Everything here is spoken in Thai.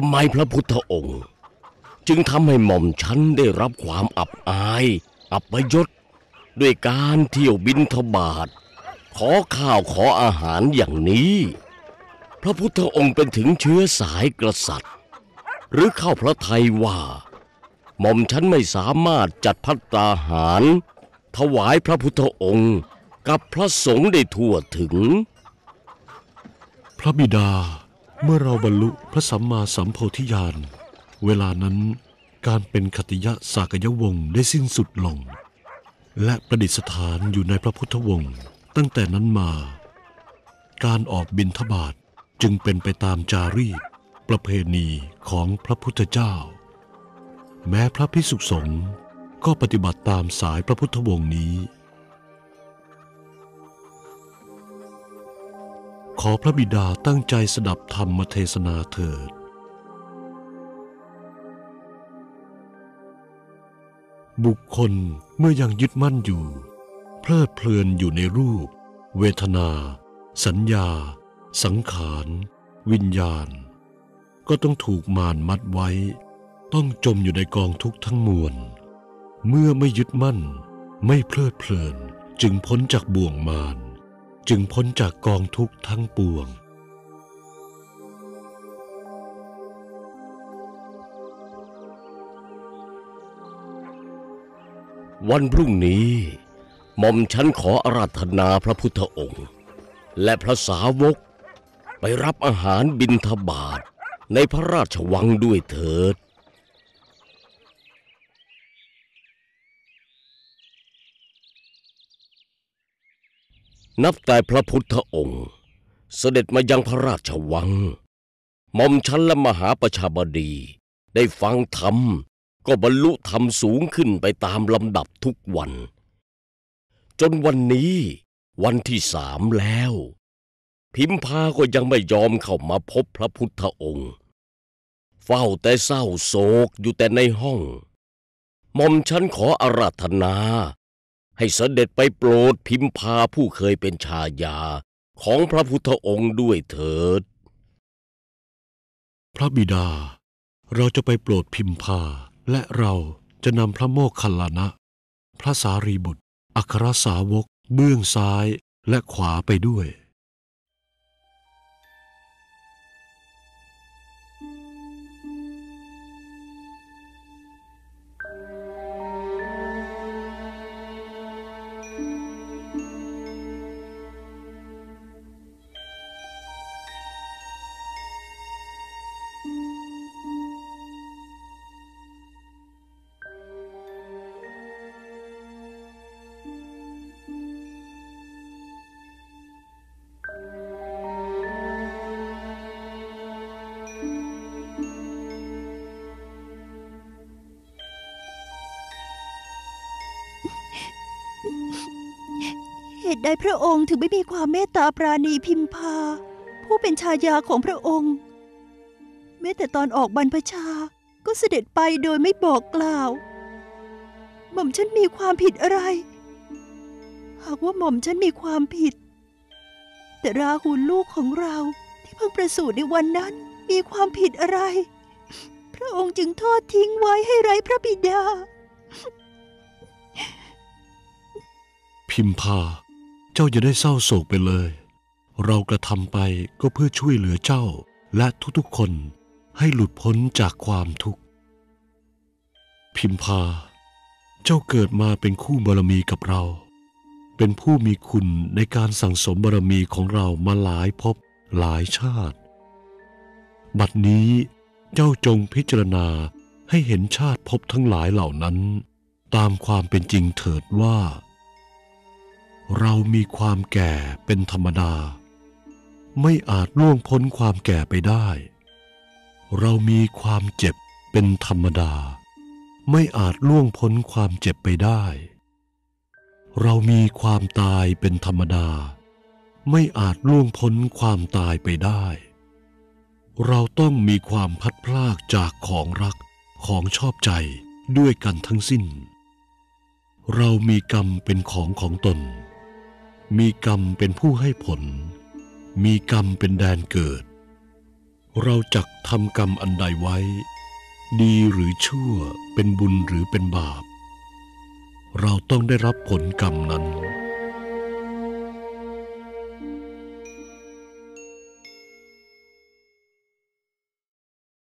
ทำไมพระพุทธองค์ จึงทำให้หม่อมฉันได้รับความอับอาย อับยศด้วยการเที่ยวบินทบาท ขอข้าวขออาหารอย่างนี้ พระพุทธองค์เป็นถึงเชื้อสายกษัตริย์ หรือเข้าพระทัยว่าหม่อมฉันไม่สามารถจัดพัตตาหาร ถวายพระพุทธองค์กับพระสงฆ์ได้ทั่วถึง พระบิดา เมื่อเราบรรลุพระสัมมาสัมโพธิญาณ เวลานั้นการเป็นคติยะสากยวงศ์ได้สิ้นสุดลง และประดิษฐานอยู่ในพระพุทธวงศ์ตั้งแต่นั้นมา การออกบิณฑบาตจึงเป็นไปตามจารีตประเพณีของพระพุทธเจ้า แม้พระพิสุสงฆ์ก็ปฏิบัติตามสายพระพุทธวงศ์นี้ ขอพระบิดาตั้งใจสดับธรรมเทศนาเถิด บุคคลเมื่อยังยึดมั่นอยู่ เพลิดเพลินอยู่ในรูป เวทนา สัญญา สังขาร วิญญาณ ก็ต้องถูกมานมัดไว้ ต้องจมอยู่ในกองทุกข์ทั้งมวล เมื่อไม่ยึดมั่น ไม่เพลิดเพลินจึงพ้นจากบ่วงมาร จึงพ้นจากกองทุกข์ทั้งปวง วันพรุ่งนี้หม่อมฉันขออาราธนาพระพุทธองค์ และพระสาวกไปรับอาหารบิณฑบาตในพระราชวังด้วยเถิด นับแต่พระพุทธองค์ เสด็จมายังพระราชวังหม่อมฉันและมหาประชาบดี ได้ฟังธรรม ก็บรรลุธรรมสูงขึ้นไปตามลำดับทุกวัน จนวันนี้วันที่สามแล้ว พิมพาก็ยังไม่ยอมเข้ามาพบพระพุทธองค์ เฝ้าแต่เศร้าโศกอยู่แต่ในห้องหม่อมฉันขออาราธนา ให้เสด็จไปโปรดพิมพาผู้เคยเป็นชายาของพระพุทธองค์ด้วยเถิด พระบิดา เราจะไปโปรดพิมพา และเราจะนำพระโมคคัลลานะ พระสารีบุตร อัครสาวก เบื้องซ้ายและขวาไปด้วย เหตุใดพระองค์ถึงไม่มีความเมตตาปราณีพิมพา ผู้เป็นชายาของพระองค์ แม้แต่ตอนออกบรรพชาก็เสด็จไปโดยไม่บอกกล่าว หม่อมฉันมีความผิดอะไร หากว่าหม่อมฉันมีความผิด แต่ราหุลลูกของเราที่เพิ่งประสูติในวันนั้นมีความผิดอะไร พระองค์จึงทอดทิ้งไว้ให้ไร้พระบิดา พิมพา จ้าอย่าได้เศร้าโศกไปเลย เรากระทำไปก็เพื่อช่วยเหลือเจ้าและทุกๆคนให้หลุดพ้นจากความทุกข์ พิมพา เจ้าเกิดมาเป็นคู่บารมีกับเรา เป็นผู้มีคุณในการสั่งสมบารมีของเรามาหลายภพหลายชาติ บัดนี้เจ้าจงพิจารณาให้เห็นชาติภพทั้งหลายเหล่านั้น ตามความเป็นจริงเถิดว่า เรามีความแก่เป็นธรรมดา ไม่อาจล่วงพ้นความแก่ไปได้ เรามีความเจ็บเป็นธรรมดา ไม่อาจล่วงพ้นความเจ็บไปได้ เรามีความตายเป็นธรรมดา ไม่อาจล่วงพ้นความตายไปได้ เราต้องมีความพัดพลากจากของรักของชอบใจด้วยกันทั้งสิ้น เรามีกรรมเป็นของของตน มีกรรมเป็นผู้ให้ผล มีกรรมเป็นแดนเกิด เราจักทำกรรมอันใดไว้ ดีหรือชั่วเป็นบุญหรือเป็นบาป เราต้องได้รับผลกรรมนั้น